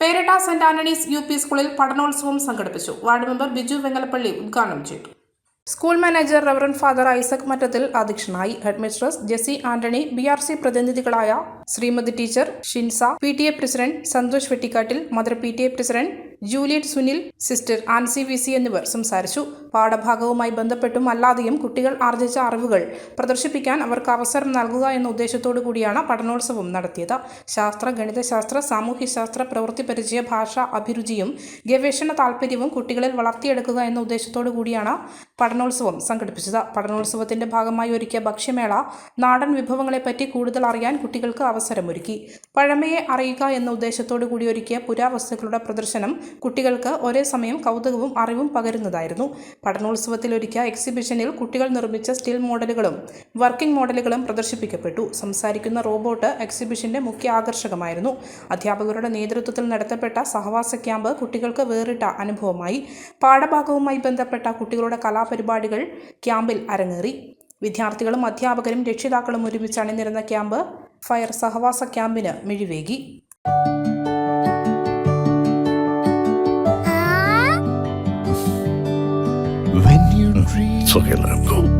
Peratta saint Antony's U P സ്കൂളിൽ പഠനോത്സവം സംഘടിപ്പിച്ചു. വാർഡ് മെമ്പർ ബിജു വെങ്ങലപ്പള്ളി ഉദ്ഘാടനം ചെയ്തു. School manager reverend father Isaac Mattathil അധ്യക്ഷനായി headmistress Jessy Antony B R C പ്രതിനിധികളായ Shrimati teacher Shinsa P T A president Santhosh Vettikattil mother P T A president Juliet Sunil sister Ancy V C എന്നിവർ സംസാരിച്ചു. പാഠഭാഗവുമായി ബന്ധപ്പെട്ടും അല്ലാതെയും കുട്ടികൾ ആർജിച്ച അറിവുകൾ പ്രദർശിപ്പിക്കാൻ അവർക്ക് അവസരം നൽകുക എന്ന ഉദ്ദേശത്തോടു കൂടിയാണ് പഠനോത്സവം നടത്തിയത്. ശാസ്ത്ര ഗണിതശാസ്ത്ര സാമൂഹ്യശാസ്ത്ര പ്രവൃത്തി പരിചയ ഭാഷ അഭിരുചിയും ഗവേഷണ താല്പര്യവും കുട്ടികളിൽ വളർത്തിയെടുക്കുക എന്ന ഉദ്ദേശത്തോടു കൂടിയാണ് പഠനോത്സവം സംഘടിപ്പിച്ചത്. പഠനോത്സവത്തിന്റെ ഭാഗമായി ഒരുക്കിയ ഭക്ഷ്യമേള നാടൻ വിഭവങ്ങളെപ്പറ്റി കൂടുതൽ അറിയാൻ കുട്ടികൾക്ക് അവസരമൊരുക്കി. പഴമയെ അറിയുക എന്ന ഉദ്ദേശത്തോടു കൂടി ഒരുക്കിയ പുരാവസ്തുക്കളുടെ പ്രദർശനം കുട്ടികൾക്ക് ഒരേ സമയം കൗതുകവും അറിവും പകരുന്നതായിരുന്നു. പഠനോത്സവത്തിൽ ഒരുക്കിയ എക്സിബിഷനിൽ കുട്ടികൾ നിർമ്മിച്ച സ്റ്റിൽ മോഡലുകളും വർക്കിംഗ് മോഡലുകളും പ്രദർശിപ്പിക്കപ്പെട്ടു. സംസാരിക്കുന്ന റോബോട്ട് എക്സിബിഷന്റെ മുഖ്യ ആകർഷകമായിരുന്നു. അധ്യാപകരുടെ നേതൃത്വത്തിൽ നടത്തപ്പെട്ട സഹവാസ ക്യാമ്പ് കുട്ടികൾക്ക് വേറിട്ട അനുഭവമായി. പാഠഭാഗവുമായി ബന്ധപ്പെട്ട കുട്ടികളുടെ കലാപരിപാടികൾ ക്യാമ്പിൽ അരങ്ങേറി. വിദ്യാർത്ഥികളും അധ്യാപകരും രക്ഷിതാക്കളും ഒരുമിച്ച് അണിനിരുന്ന ക്യാമ്പ് ഫയർ സഹവാസ ക്യാമ്പിന് മിഴിവേകി. When you dream